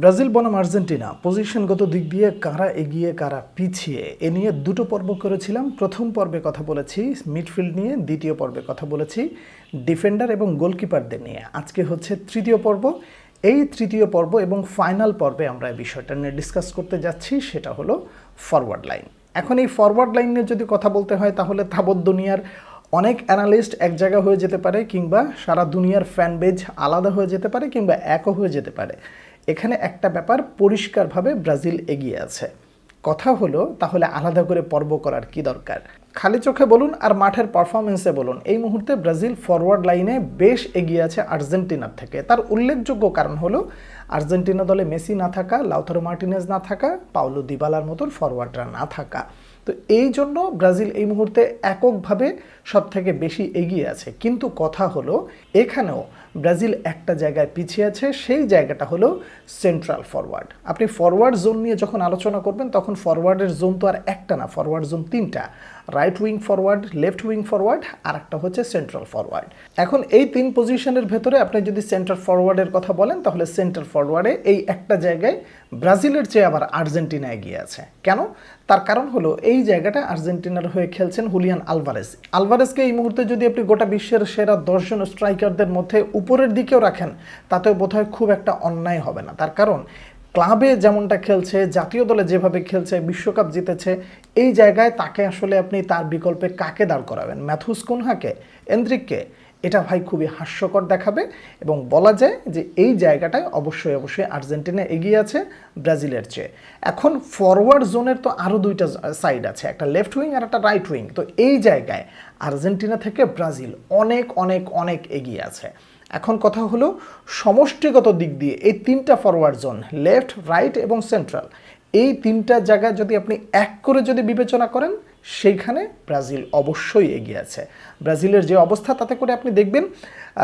Brazil বনাম Argentina পজিশনগত দিক দিয়ে কারা এগিয়ে, কারা পিছিয়ে, এ নিয়ে দুটো পর্ব করেছিলাম। প্রথম পর্বে কথা বলেছি, মিডফিল্ড নিয়ে দ্বিতীয় পর্বে কথা বলেছি, ডিফেন্ডার এবং গোলকিপারদের নিয়ে। আজকে হচ্ছে তৃতীয় পর্ব। এই তৃতীয় পর্ব এবং ফাইনাল পর্বে আমরা এই বিষয়টা নিয়ে ডিসকাস করতে যাচ্ছি, সেটা হলো ফরওয়ার্ড লাইন এখন এই ফরওয়ার্ড লাইন নিয়ে যদি কথা বলতে হয়, তাহলে তাবৎ দুনিয়ার অনেক অ্যানালিস্ট এক জায়গা হয়ে যেতে পারে, কিংবা সারা দুনিয়ার ফ্যান বেজ আলাদা হয়ে যেতে পারে, কিংবা একও হয়ে যেতে পারে। এখানে একটা ব্যাপার পরিষ্কারভাবে ব্রাজিল এগিয়ে আছে। কথা হলো, তাহলে আলাদা করে পর্ব করার কি দরকার? খালি চোখে বলুন আর মাঠের পারফরমেন্সে বলুন। এই মুহূর্তে ব্রাজিল ফরওয়ার্ড লাইনে বেশ এগিয়ে আছে আর্জেন্টিনার থেকে। তার উল্লেখযোগ্য কারণ হলো, আর্জেন্টিনা দলে মেসি না থাকা, লাউথারো মার্টিনেজ না থাকা পাউলো দিবালার মতন ফরওয়ার্ডরা না থাকা। তো এই জন্য ব্রাজিল এই মুহূর্তে এককভাবে সব থেকে বেশি এগিয়ে আছে। কিন্তু কথা হলো, এখানেও ব্রাজিল একটা জায়গায় পিছিয়ে আছে, সেই জায়গাটা হলো সেন্ট্রাল ফরওয়ার্ড আপনি ফরওয়ার্ড জোন নিয়ে যখন আলোচনা করবেন, তখন ফরওয়ার্ডের জোন তো আর একটা না ফরওয়ার্ড জোন তিনটা। Right wing forward left wing forward আর একটা হচ্ছে সেন্ট্রাল ফরওয়ার্ড এখন এই তিন পজিশনের ভেতরে আপনি যদি সেন্টার ফরওয়ার্ডের কথা বলেন, তাহলে সেন্টার ফরওয়ার্ডে এই একটা জায়গায় ব্রাজিলের চেয়ে আবার আর্জেন্টিনা এগিয়ে আছে। কেন? তার কারণ হলো এই জায়গাটা আর্জেন্টিনার হয়ে খেলছেন হুলিয়ান আলভারেজ। আলভারেজকে এই মুহূর্তে যদি আপনি গোটা বিশ্বের সেরা দশজন স্ট্রাইকারদের মধ্যে উপরের দিকেও রাখেন, তাতেও বোধহয় খুব একটা অন্যায় হবে না। তার কারণ ক্লাবে যেমনটা খেলছে, জাতীয় দলে যেভাবে খেলছে, বিশ্বকাপ জিতেছে, এই জায়গায় তাকে আসলে আপনি তার বিকল্পে কাকে দাঁড় করাবেন? ম্যাথুস কুনহাকে? এন্দ্রিককে? এটা ভাই খুবই হাস্যকর দেখাবে এবং বলা যায় যে এই জায়গাটায় অবশ্যই অবশ্যই আর্জেন্টিনা এগিয়ে আছে, ব্রাজিলের চেয়ে। এখন ফরওয়ার্ড জোনের তো আরও দুইটা সাইড আছে, একটা লেফট উইং আর একটা রাইট উইং তো এই জায়গায় আর্জেন্টিনা থেকে ব্রাজিল অনেক অনেক অনেক এগিয়ে আছে। এখন কথা হলো সমষ্টিগত দিক দিয়ে এই তিনটা ফরওয়ার্ড জোন লেফট রাইট এবং সেন্ট্রাল এই তিনটা জায়গা যদি আপনি এক করে যদি বিবেচনা করেন সেইখানে ব্রাজিল অবশ্যই এগিয়ে আছে। ব্রাজিলের যে অবস্থা, তাতে করে আপনি দেখবেন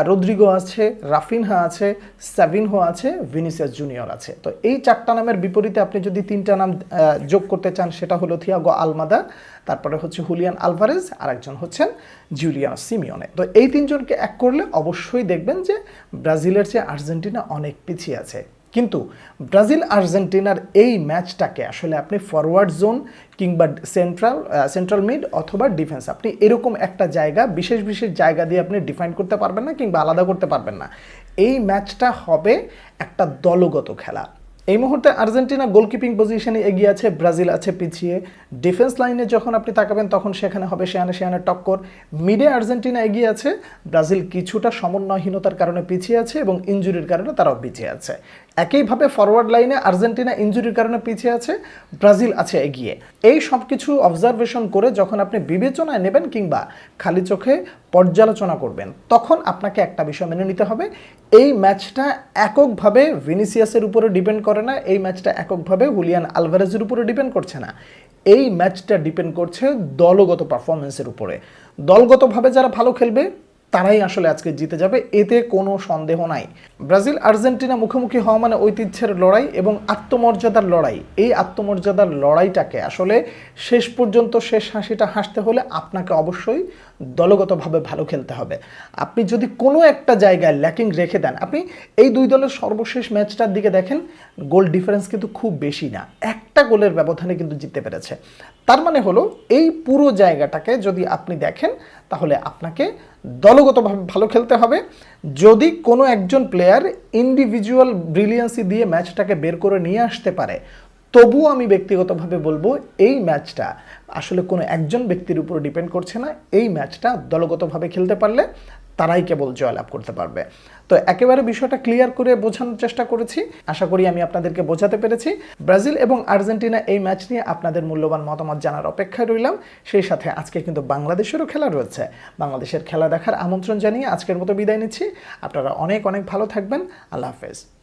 রদ্রিগো আছে, রাফিনহা আছে স্যাভিনহো আছে, ভিনিসিয়াস জুনিয়র আছে। তো এই চারটা নামের বিপরীতে আপনি যদি তিনটা নাম যোগ করতে চান, সেটা হলো থিয়াগো আলমাদা, তারপরে হচ্ছে হুলিয়ান আলভারেজ আর একজন হচ্ছেন জুলিয়ান সিমিওনে। তো এই তিনজনকে এক করলে অবশ্যই দেখবেন যে ব্রাজিলের চেয়ে আর্জেন্টিনা অনেক পিছিয়ে আছে। কিন্তু ব্রাজিল আর্জেন্টিনার এই ম্যাচটাকে আসলে আপনি ফরওয়ার্ড জোন কিংবা সেন্ট্রাল সেন্ট্রাল মিড অথবা ডিফেন্স আপনি এরকম একটা জায়গা, বিশেষ বিশেষ জায়গা দিয়ে আপনি ডিফাইন করতে পারবেন না কিংবা আলাদা করতে পারবেন না। এই ম্যাচটা হবে একটা দলগত খেলা। এই মুহূর্তে আর্জেন্টিনা গোলকিপিং পজিশনে এগিয়ে আছে, ব্রাজিল আছে পিছিয়ে। ডিফেন্স লাইনে যখন আপনি তাকাবেন, তখন সেখানে হবে শেয়ানে শেয়ানে টক্কর। মিডে আর্জেন্টিনা এগিয়ে আছে, ব্রাজিল কিছুটা সমন্বয়হীনতার কারণে পিছিয়ে আছে এবং ইঞ্জুরির কারণে তারাও পিছিয়ে আছে। একইভাবে ফরওয়ার্ড লাইনে আর্জেন্টিনা ইঞ্জুরির কারণে পিছিয়ে আছে, ব্রাজিল আছে এগিয়ে। এই সব কিছু অবজারভেশন করে যখন আপনি বিবেচনায় নেবেন কিংবা খালি চোখে পর্যালোচনা করবেন, তখন আপনাকে একটা বিষয় মেনে নিতে হবে, এই ম্যাচটা এককভাবে ভিনিসিয়াসের উপরে ডিপেন্ড করে না, এই ম্যাচটা এককভাবে হুলিয়ান আলভারেজের উপরে ডিপেন্ড করছে না। এই ম্যাচটা ডিপেন্ড করছে দলগত পারফরমেন্সের উপরে। দলগতভাবে যারা ভালো খেলবে তারাই আসলে আজকে জিতে যাবে, এতে কোনো সন্দেহ নাই। ব্রাজিল, আর্জেন্টিনা মুখোমুখি হওয়া মানে ঐতিহ্যের লড়াই এবং আত্মমর্যাদার লড়াই। এই আত্মমর্যাদার লড়াইটাকে আসলে শেষ পর্যন্ত শেষ হাসিটা হাসতে হলে আপনাকে অবশ্যই দলগতভাবে ভালো খেলতে হবে। আপনি যদি কোনো একটা জায়গায় ল্যাকিং রেখে দেন, আপনি এই দুই দলের সর্বশেষ ম্যাচটার দিকে দেখেন গোল ডিফারেন্স কিন্তু খুব বেশি না। একটা গোলের ব্যবধানে কিন্তু জিততে পেরেছে। তার মানে হলো, এই পুরো জায়গাটাকে যদি আপনি দেখেন, তাহলে আপনাকে দলগতভাবে ভালো খেলতে হবে। যদি কোনো একজন প্লেয়ার ইন্ডিভিজুয়াল ব্রিলিয়েন্সি দিয়ে ম্যাচটাকে বের করে নিয়ে আসতে পারে, তবুও আমি ব্যক্তিগতভাবে বলব, এই ম্যাচটা আসলে কোনো একজন ব্যক্তির উপর ডিপেন্ড করছে না। এই ম্যাচটা দলগতভাবে খেলতে পারলে তারাই কেবল জয়লাভ করতে পারবে। তো একেবারে বিষয়টা ক্লিয়ার করে বোঝানোর চেষ্টা করেছি। আশা করি আমি আপনাদেরকে বোঝাতে পেরেছি। ব্রাজিল এবং আর্জেন্টিনা এই ম্যাচ নিয়ে আপনাদের মূল্যবান মতামত জানার অপেক্ষায় রইলাম। সেই সাথে আজকে কিন্তু বাংলাদেশেরও খেলা রয়েছে। বাংলাদেশের খেলা দেখার আমন্ত্রণ জানিয়ে আজকের মতো বিদায় নিচ্ছি। আপনারা অনেক অনেক ভালো থাকবেন। আল্লাহ হাফেজ।